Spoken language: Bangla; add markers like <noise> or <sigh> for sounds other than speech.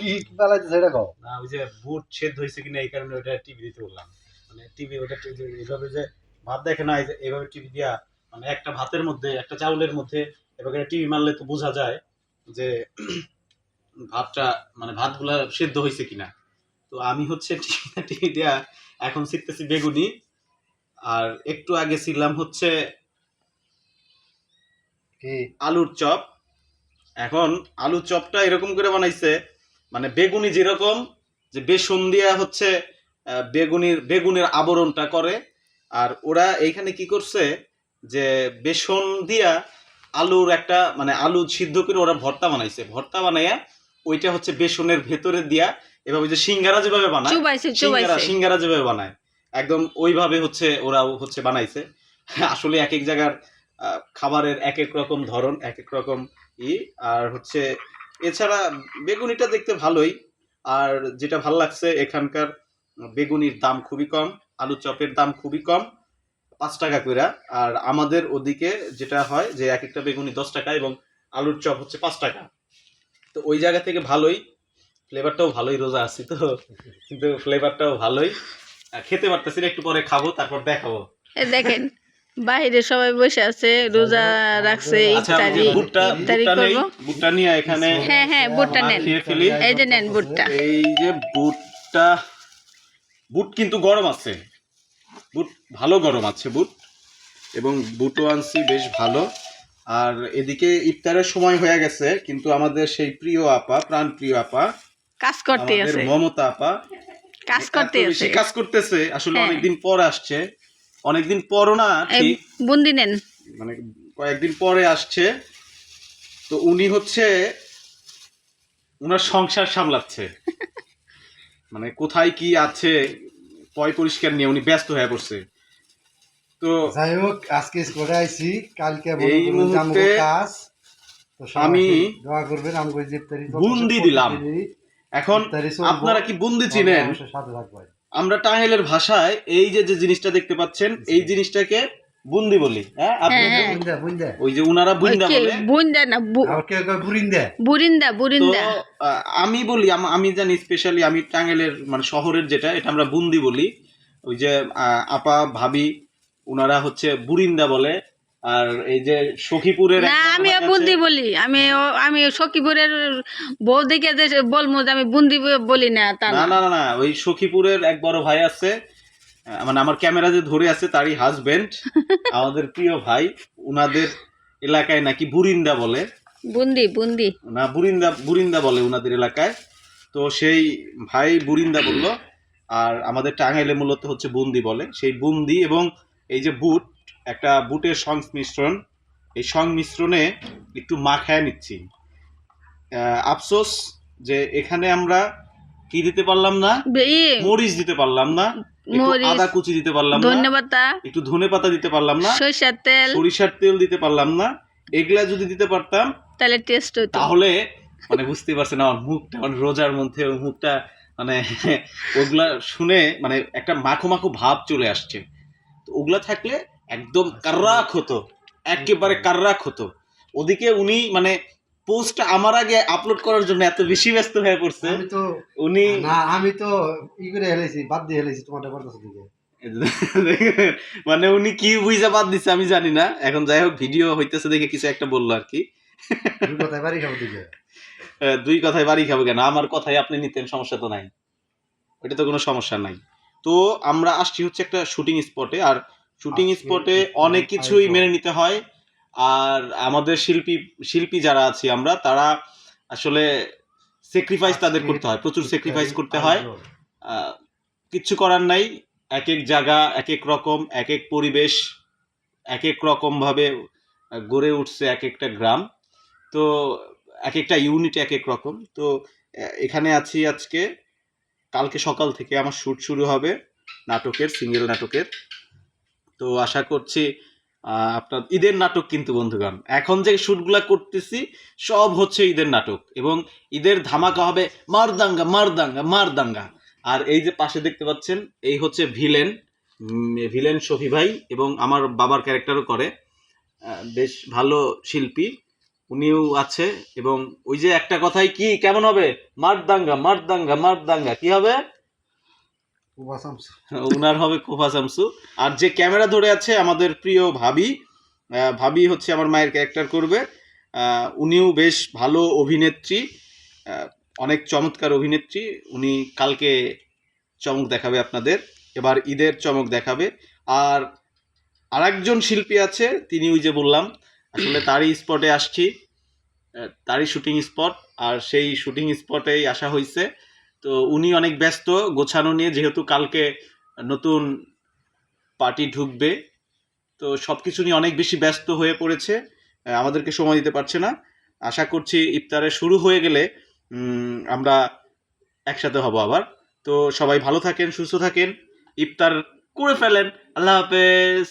কি বেলাইতে সেটা কও? না ওই যে বুট ছেদ হয়েছে কিনা এই কারণে ওটা টিভি দিতে বললাম মানে টিভি ওটা এইভাবে যে ভাত দেখে না এইভাবে টিভি দিয়া মানে একটা ভাতের মধ্যে একটা চাউলের মধ্যে এভাবে টিভি মারলে তো বোঝা যায় যে <clears throat> ভাতটা মানে ভাতগুলা সেদ্ধ হয়েছে কিনা। তো আমি হচ্ছে <laughs> টিভি দেয়া এখন শিখতেছি বেগুনি। আর একটু আগে ছিলাম হচ্ছে আলুর চপ। এখন আলুর চপটা এরকম করে বানাইছে মানে বেগুনি যেরকম যে বেসন দিয়া হচ্ছে বেগুনির বেগুনের আবরণটা করে আর ওরা এইখানে কি করছে যে বেসন দিয়া আলুর একটা মানে আলু সিদ্ধ করে ওরা ভর্তা বানাইছে। ভর্তা বানাইয়া ওইটা হচ্ছে বেসনের ভেতরে দিয়া এভাবে যে সিঙ্গারা যেভাবে বানায় সিঙ্গারা সিঙ্গারা যেভাবে বানায় একদম ওইভাবে হচ্ছে ওরা হচ্ছে বানাইছে। <laughs> আসলে এক এক জায়গার আহ, খাবারের এক এক রকম ধরন এক এক রকম ই আর হচ্ছে এছাড়া বেগুনিটা দেখতে ভালোই, আর যেটা ভালো লাগছে, এখানকার বেগুনির দাম খুবই কম, আলু চপের দাম খুবই কম, পাঁচ টাকা করে আর আমাদের ওদিকে যেটা হয় যে এক একটা বেগুনি দশ টাকা এবং আলুর চপ হচ্ছে পাঁচ টাকা। তো ওই জায়গা থেকে ভালোই, ফ্লেভারটাও ভালোই, রোজা আছি তো, কিন্তু ফ্লেভারটাও ভালোই। খেতে পারতেছি না, একটু পরে খাব, তারপর দেখাবো। দেখেন বাইরে সবাই বসে আছে রোজা রাখছে আচ্ছা ইফতারি। বুটটা ইফতারি করব? বুটটা নিয়ে এখানে হ্যাঁ হ্যাঁ বুটটা নেন। এই যে নেন বুটটা। এই যে বুটটা বুট কিন্তু গরম আছে। বুট ভালো গরম আছে বুট। এবং বুটও আনছি বেশ ভালো। আর এদিকে ইফতারের সময় হয়ে গেছে কিন্তু আমাদের সেই প্রিয় আপা প্রাণ প্রিয় আপা কাজ করতে আছে। মমতা আপা কাজ করতে আছে। কাজ করতেছে আসলে হ্যাঁ। অনেকদিন পর আসছে। অনেকদিন পরও না ঠিক। বুন্দি নেন। মানে কয়েকদিন পরে আসছে। তো উনি হচ্ছে উনার সংসার সামলাচ্ছে। <laughs> মানে কোথায় কি আছে পয় পরিষ্কার নিয়ে উনি ব্যস্ত হয়ে পড়ছে। তো যাই হোক আজকে আইছি কালকে এই মুহূর্তে কাজ। তো আমি- দোয়া করবেন ইফতারি বুন্দি দিলাম। এখন আপনারা কি বুন্দি চিনেন? সাথে থাকবেন আমরা টাঙ্গাইলের ভাষায় এই যে যে জিনিসটা দেখতে পাচ্ছেন এই জিনিসটাকে বুন্দি বলি হ্যাঁ? আপনি হ্যাঁ, হ্যাঁ। বুন্দা বুন্দা ওই যে উনারা বুন্দা বলে। বুন্দা না বুরিন্দা? বুরিন্দা বুরিন্দা। আমি বলি আমি জানি স্পেশালি আমি টাঙ্গাইলের মানে শহরের যেটা এটা আমরা বুন্দি বলি। ওই যে আহ, আপা ভাবি উনারা হচ্ছে বুরিন্দা বলে। আর এই যে সখীপুরের না আমি বুন্দি বলি। আমি আমি সখীপুরের বউ দেখে যে বলব যে আমি বুন্দি বলি না তা না না। না না না ওই সখীপুরের এক বড় ভাই আছে। মানে আমার ক্যামেরা যে ধরে আছে তারই হাজবেন্ড <laughs> আমাদের প্রিয় ভাই উনাদের এলাকায় নাকি বুরিন্দা বলে। বুন্দি বুন্দি। না বুরিন্দা বুরিন্দা বলে উনাদের এলাকায়। তো সেই ভাই বুরিন্দা বলল আর আমাদের টাঙ্গাইলে মূলত হচ্ছে বুন্দি বলে। সেই বুন্দি এবং এই যে বুট একটা বুটের সংমিশ্রণ। এই সংমিশ্রণে একটু মাখায় নিচ্ছি। আফসোস যে এখানে আমরা কি দিতে পারলাম না? মরিচ দিতে পারলাম না। আদা কুচি দিতে পারলাম না। একটু দিতে পারলাম না। সরিষার তেল। সরিষার তেল দিতে পারলাম না। এগুলা যদি দিতে পারতাম তাহলে টেস্ট হতো তাহলে মানে বুঝতে পারছেন আমার মুখটা মানে রোজার মধ্যে মুখটা মানে ওগুলা শুনে মানে একটা মাখো মাখো ভাব চলে আসছে। তো ওগুলা থাকলে একদম কার্রাক হতো একেবারে কার্রাক হতো। ওদিকে উনি মানে পোস্ট আমার আগে আপলোড করার জন্য এত বেশি ব্যস্ত হয়ে পড়ছে। আমি তো উনি না আমি তো ই করে হেলেছি বাদ দিয়ে হেলেছি তোমারটা করতেছে দিকে <laughs> মানে উনি কি বুঝা বাদ দিছে আমি জানি না। এখন যাই হোক ভিডিও হইতেছে দেখে কিছু একটা বলল আর কি। দুই কথায় বাড়ি খাব <laughs> দুই কথায় বাড়ি খাব কেন? আমার কথাই আপনি নিতেন সমস্যা তো নাই। ওইটা তো কোনো সমস্যা নাই। তো আমরা আসছি হচ্ছে একটা শুটিং স্পটে আর শুটিং স্পটে অনেক কিছুই মেনে নিতে হয়। আর আমাদের শিল্পী শিল্পী যারা আছি আমরা তারা আসলে স্যাক্রিফাইস তাদের করতে হয় প্রচুর স্যাক্রিফাইস করতে হয়। কিচ্ছু করার নাই এক এক জায়গা এক এক রকম এক এক পরিবেশ এক এক রকম ভাবে গড়ে উঠছে এক একটা গ্রাম। তো এক একটা ইউনিট এক এক রকম। তো এখানে আছি আজকে। কালকে সকাল থেকে আমার শ্যুট শুরু হবে নাটকের সিঙ্গেল নাটকের। তো আশা করছি আপনার ঈদের নাটক কিন্তু বন্ধুগণ, এখন যে শ্যুটগুলা করতেছি, সব হচ্ছে ঈদের নাটক এবং ঈদের ধামাকা হবে মারদাঙ্গা মারদাঙ্গা মারদাঙ্গা। আর এই যে পাশে দেখতে পাচ্ছেন, এই হচ্ছে ভিলেন ভিলেন শফি ভাই এবং আমার বাবার ক্যারেক্টারও করে বেশ ভালো শিল্পী, উনিও আছে এবং ওই যে একটা কথাই কি, কেমন হবে? মারদাঙ্গা মারদাঙ্গা মারদাঙ্গা, কি হবে? ওনার হবে কোফা শামসু আর যে ক্যামেরা ধরে আছে আমাদের প্রিয় ভাবি ভাবি হচ্ছে আমার মায়ের ক্যারেক্টার করবে। উনিও বেশ ভালো অভিনেত্রী অনেক চমৎকার অভিনেত্রী। উনি কালকে চমক দেখাবে আপনাদের, এবার ঈদের চমক দেখাবে। আর আরেকজন শিল্পী আছে, তিনি ওই যে বললাম, আসলে তারই স্পটে আসছি তারই শুটিং স্পট আর সেই শুটিং স্পটেই আসা হয়েছে তো উনি অনেক ব্যস্ত, গোছানো নিয়ে, যেহেতু কালকে নতুন পার্টি ঢুকবে। তো সব কিছু নিয়ে অনেক বেশি ব্যস্ত হয়ে পড়েছে আমাদেরকে সময় দিতে পারছে না। আশা করছি ইফতারে শুরু হয়ে গেলে আমরা একসাথে হব আবার। তো সবাই ভালো থাকেন, সুস্থ থাকেন, ইফতার করে ফেলেন। আল্লাহ হাফেজ।